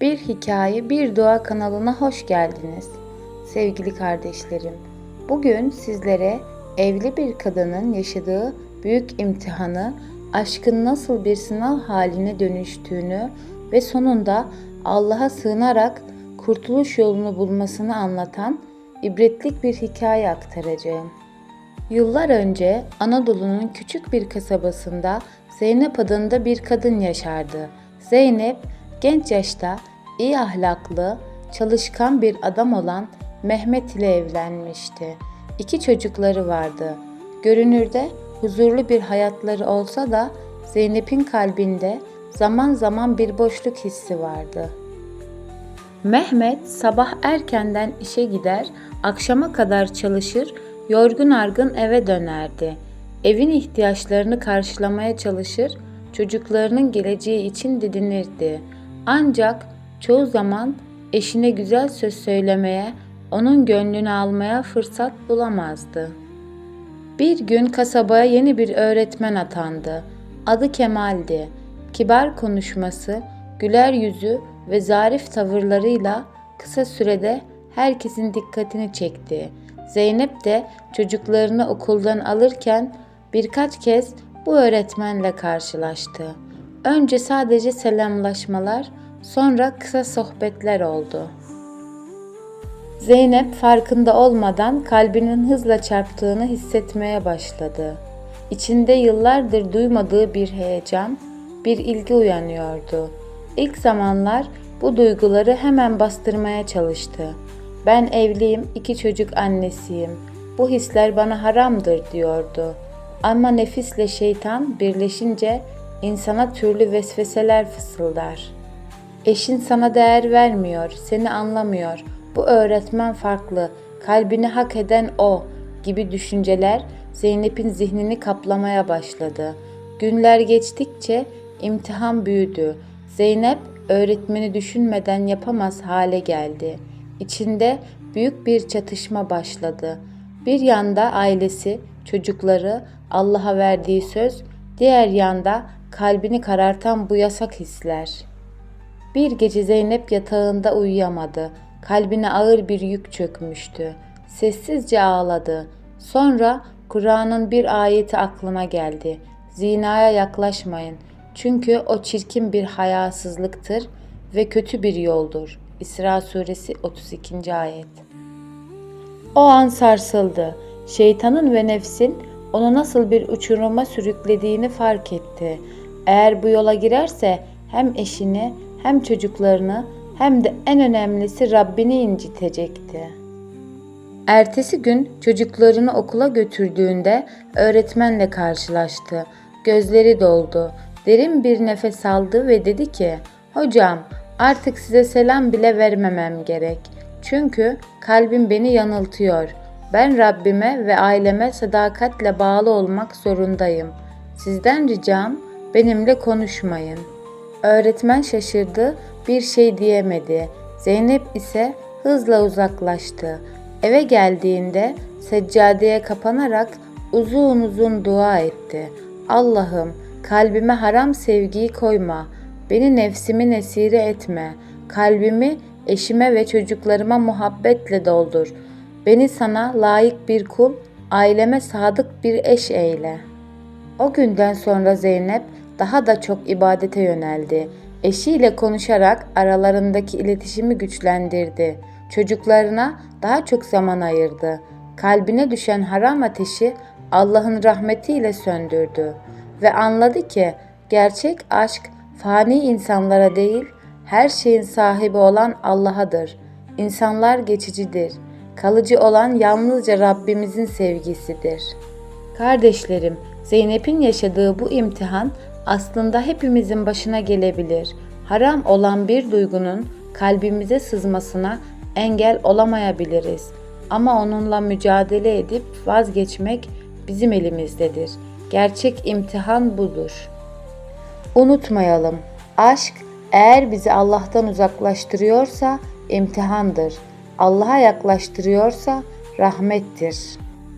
Bir Hikaye Bir Dua kanalına hoş geldiniz. Sevgili kardeşlerim, bugün sizlere evli bir kadının yaşadığı büyük imtihanı, aşkın nasıl bir sınav haline dönüştüğünü ve sonunda Allah'a sığınarak kurtuluş yolunu bulmasını anlatan ibretlik bir hikaye aktaracağım. Yıllar önce Anadolu'nun küçük bir kasabasında Zeynep adında bir kadın yaşardı. Zeynep genç yaşta iyi ahlaklı, çalışkan bir adam olan Mehmet ile evlenmişti. İki çocukları vardı. Görünürde huzurlu bir hayatları olsa da Zeynep'in kalbinde zaman zaman bir boşluk hissi vardı. Mehmet sabah erkenden işe gider, akşama kadar çalışır, yorgun argın eve dönerdi. Evin ihtiyaçlarını karşılamaya çalışır, çocuklarının geleceği için didinirdi. Ancak çoğu zaman eşine güzel söz söylemeye, onun gönlünü almaya fırsat bulamazdı. Bir gün kasabaya yeni bir öğretmen atandı. Adı Kemal'di. Kibar konuşması, güler yüzü ve zarif tavırlarıyla kısa sürede herkesin dikkatini çekti. Zeynep de çocuklarını okuldan alırken birkaç kez bu öğretmenle karşılaştı. Önce sadece selamlaşmalar, sonra kısa sohbetler oldu. Zeynep farkında olmadan kalbinin hızla çarptığını hissetmeye başladı. İçinde yıllardır duymadığı bir heyecan, bir ilgi uyanıyordu. İlk zamanlar bu duyguları hemen bastırmaya çalıştı. Ben evliyim, iki çocuk annesiyim. Bu hisler bana haramdır diyordu. Ama nefisle şeytan birleşince insana türlü vesveseler fısıldar. Eşin sana değer vermiyor, seni anlamıyor. Bu öğretmen farklı, kalbini hak eden o gibi düşünceler Zeynep'in zihnini kaplamaya başladı. Günler geçtikçe imtihan büyüdü. Zeynep öğretmeni düşünmeden yapamaz hale geldi. İçinde büyük bir çatışma başladı. Bir yanda ailesi, çocukları, Allah'a verdiği söz, diğer yanda kalbini karartan bu yasak hisler. Bir gece Zeynep yatağında uyuyamadı. Kalbine ağır bir yük çökmüştü. Sessizce ağladı. Sonra Kur'an'ın bir ayeti aklına geldi. Zinaya yaklaşmayın. Çünkü o çirkin bir hayasızlıktır ve kötü bir yoldur. İsra suresi 32. ayet. O an sarsıldı. Şeytanın ve nefsin onu nasıl bir uçuruma sürüklediğini fark etti. Eğer bu yola girerse hem eşini hem çocuklarını hem de en önemlisi Rabbini incitecekti. Ertesi gün çocuklarını okula götürdüğünde öğretmenle karşılaştı. Gözleri doldu. Derin bir nefes aldı ve dedi ki: "Hocam, artık size selam bile vermemem gerek. Çünkü kalbim beni yanıltıyor. Ben Rabbime ve aileme sadakatle bağlı olmak zorundayım. Sizden ricam benimle konuşmayın." Öğretmen şaşırdı, bir şey diyemedi. Zeynep ise hızla uzaklaştı. Eve geldiğinde seccadeye kapanarak uzun uzun dua etti. Allah'ım kalbime haram sevgiyi koyma. Beni nefsimin esiri etme. Kalbimi eşime ve çocuklarıma muhabbetle doldur. Beni sana layık bir kul, aileme sadık bir eş eyle. O günden sonra Zeynep daha da çok ibadete yöneldi. Eşiyle konuşarak aralarındaki iletişimi güçlendirdi. Çocuklarına daha çok zaman ayırdı. Kalbine düşen haram ateşi Allah'ın rahmetiyle söndürdü ve anladı ki gerçek aşk fani insanlara değil, her şeyin sahibi olan Allah'adır. İnsanlar geçicidir. Kalıcı olan yalnızca Rabbimizin sevgisidir. Kardeşlerim, Zeynep'in yaşadığı bu imtihan aslında hepimizin başına gelebilir. Haram olan bir duygunun kalbimize sızmasına engel olamayabiliriz. Ama onunla mücadele edip vazgeçmek bizim elimizdedir. Gerçek imtihan budur. Unutmayalım, aşk eğer bizi Allah'tan uzaklaştırıyorsa imtihandır. Allah'a yaklaştırıyorsa rahmettir.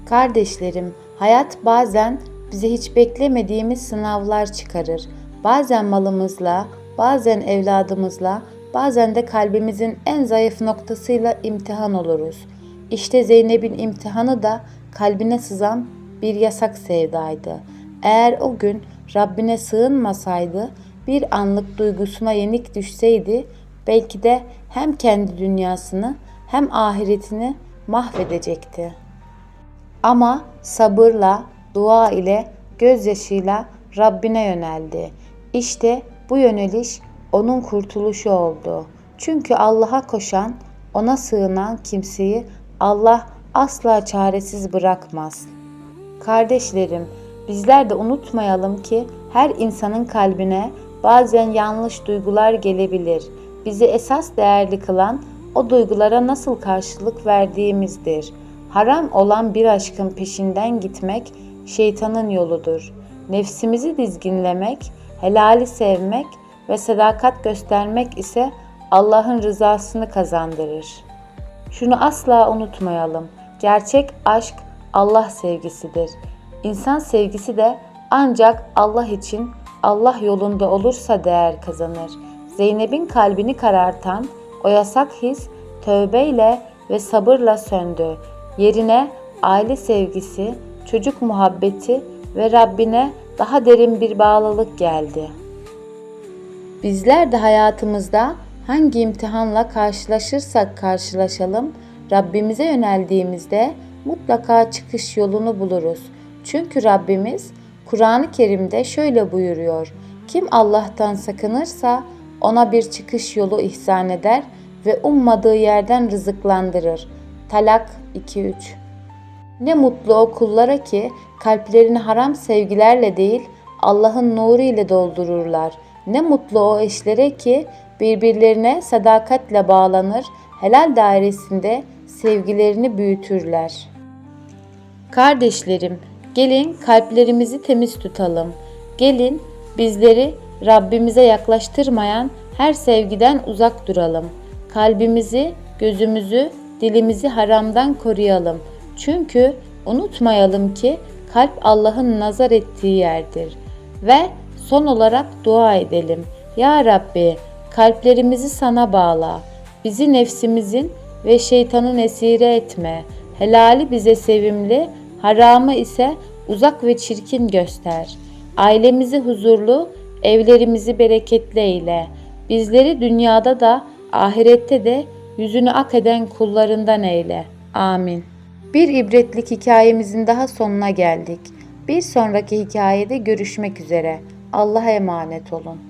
Kardeşlerim, hayat bazen bize hiç beklemediğimiz sınavlar çıkarır. Bazen malımızla, bazen evladımızla, bazen de kalbimizin en zayıf noktasıyla imtihan oluruz. İşte Zeynep'in imtihanı da kalbine sızan bir yasak sevdaydı. Eğer o gün Rabbine sığınmasaydı, bir anlık duygusuna yenik düşseydi, belki de hem kendi dünyasını hem ahiretini mahvedecekti. Ama sabırla, dua ile, gözyaşıyla Rabbine yöneldi. İşte bu yöneliş onun kurtuluşu oldu. Çünkü Allah'a koşan, ona sığınan kimseyi Allah asla çaresiz bırakmaz. Kardeşlerim, bizler de unutmayalım ki her insanın kalbine bazen yanlış duygular gelebilir. Bizi esas değerli kılan o duygulara nasıl karşılık verdiğimizdir. Haram olan bir aşkın peşinden gitmek şeytanın yoludur. Nefsimizi dizginlemek, helali sevmek ve sadakat göstermek ise Allah'ın rızasını kazandırır. Şunu asla unutmayalım. Gerçek aşk Allah sevgisidir. İnsan sevgisi de ancak Allah için Allah yolunda olursa değer kazanır. Zeynep'in kalbini karartan o yasak his tövbeyle ve sabırla söndü. Yerine aile sevgisi, çocuk muhabbeti ve Rabbine daha derin bir bağlılık geldi. Bizler de hayatımızda hangi imtihanla karşılaşırsak karşılaşalım, Rabbimize yöneldiğimizde mutlaka çıkış yolunu buluruz. Çünkü Rabbimiz Kur'an-ı Kerim'de şöyle buyuruyor. Kim Allah'tan sakınırsa ona bir çıkış yolu ihsan eder ve ummadığı yerden rızıklandırır. Talak 2-3 Ne mutlu o kullara ki kalplerini haram sevgilerle değil Allah'ın nuru ile doldururlar. Ne mutlu o eşlere ki birbirlerine sadakatle bağlanır, helal dairesinde sevgilerini büyütürler. Kardeşlerim, gelin kalplerimizi temiz tutalım. Gelin bizleri Rabbimize yaklaştırmayan her sevgiden uzak duralım. Kalbimizi, gözümüzü, dilimizi haramdan koruyalım. Çünkü unutmayalım ki kalp Allah'ın nazar ettiği yerdir. Ve son olarak dua edelim. Ya Rabbi, kalplerimizi sana bağla. Bizi nefsimizin ve şeytanın esiri etme. Helali bize sevimli, haramı ise uzak ve çirkin göster. Ailemizi huzurlu, evlerimizi bereketli eyle. Bizleri dünyada da ahirette de yüzünü ak eden kullarından eyle. Amin. Bir ibretlik hikayemizin daha sonuna geldik. Bir sonraki hikayede görüşmek üzere. Allah'a emanet olun.